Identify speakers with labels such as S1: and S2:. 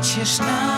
S1: кличеш на.